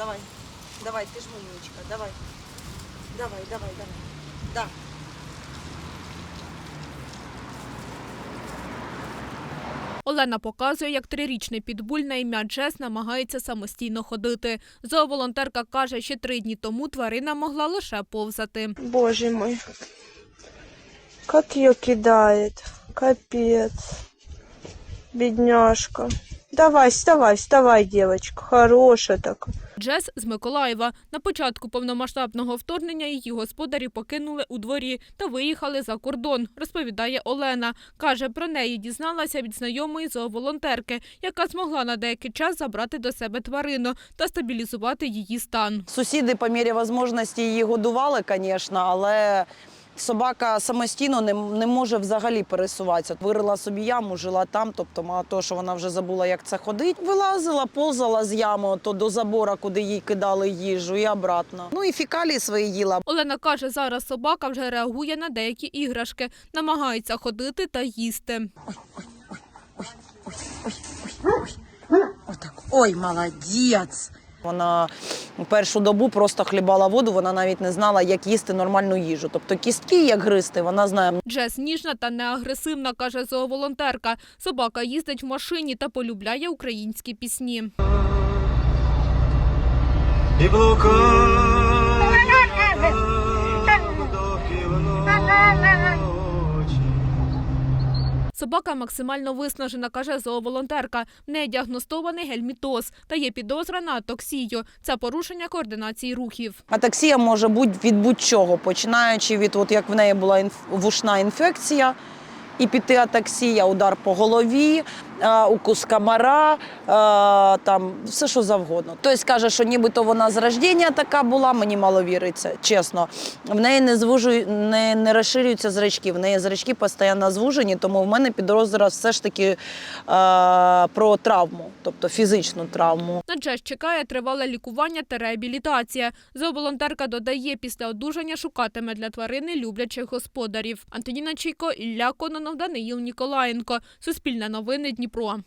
давай. Давай, ти ж умничка, давай. Давай, давай, давай. Да. Олена показує, як трирічний підбуль на ім'я Джес намагається самостійно ходити. Зооволонтерка каже, ще три дні тому тварина могла лише повзати. Боже мой. Как ее кидает. Капец. Бедняжка. Давай, вставай, вставай, девочка. Хорошая такая. Джес з Миколаєва. На початку повномасштабного вторгнення її господарі покинули у дворі та виїхали за кордон, розповідає Олена. Каже, про неї дізналася від знайомої зооволонтерки, яка змогла на деякий час забрати до себе тварину та стабілізувати її стан. Сусіди по мірі можливості її годували, звісно, але собака самостійно не, не може взагалі пересуватися. Вирила собі яму, жила там, тобто мало того, що вона вже забула, як це ходить. Вилазила, ползала з ями то до забора, куди їй кидали їжу, і обратно. Ну і фікалії свої їла. Олена каже, зараз собака вже реагує на деякі іграшки, намагається ходити та їсти. Отак. Ой, молодець. Вона першу добу просто хлібала воду, вона навіть не знала, як їсти нормальну їжу. Тобто кістки, як гризти, вона знає. Джес ніжна та неагресивна, каже зооволонтерка. Собака їздить в машині та полюбляє українські пісні. І Собака максимально виснажена, каже зооволонтерка. В неї діагностований гельмітоз та є підозра на атоксію. Це порушення координації рухів. Атоксія може бути від будь-чого, починаючи від, от як в неї була вушна інфекція, і піти атаксія, удар по голові, е, укус комара, е, там все що завгодно. Хтось каже, що нібито вона з рождення така була, мені мало віриться, чесно. В неї не звужують, не, не розширюються зрачки, в неї зрачки постійно звужені, тому в мене підозра все ж таки е, про травму, тобто фізичну травму. На Джес чекає тривале лікування та реабілітація. Зооволонтерка додає, після одужання шукатиме для тварини люблячих господарів. Антоніна Чійко, Ілля Кононов, Даниїл Ніколаєнко. Суспільне новини Дніпро.